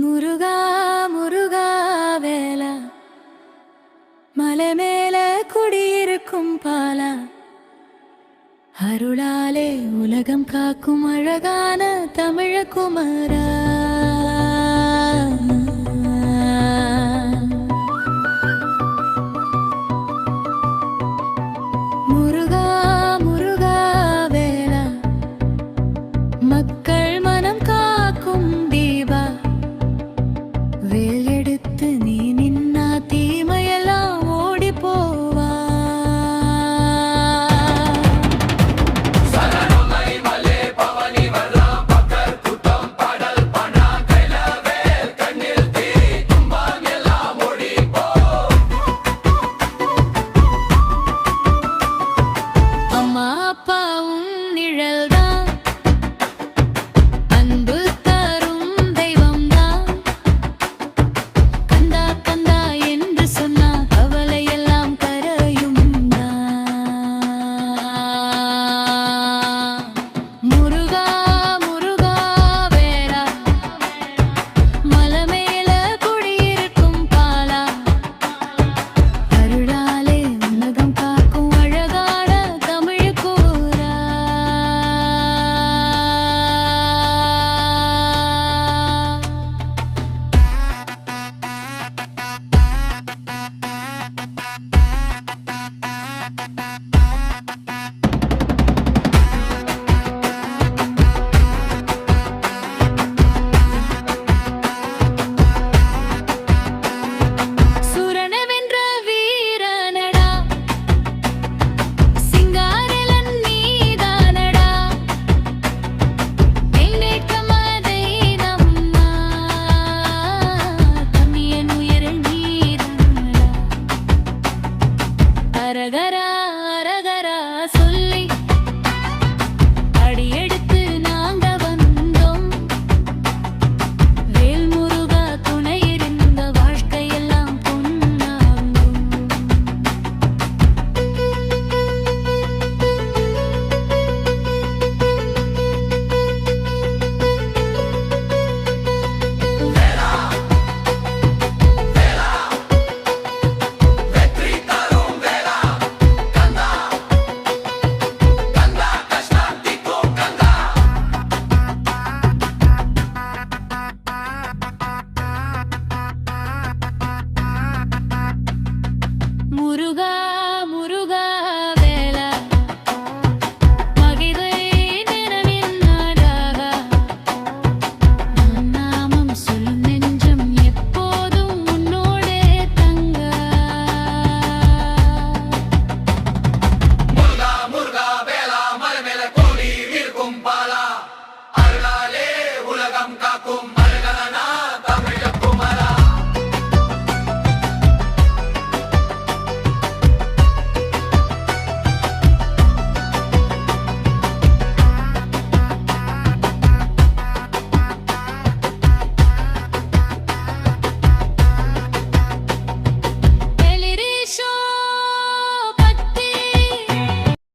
முருகா முருகா வேலா. மலை மேல குடியிருக்கும் பாலா. அருளாலே உலகம் காக்கும் அழகான தமிழ குமரா.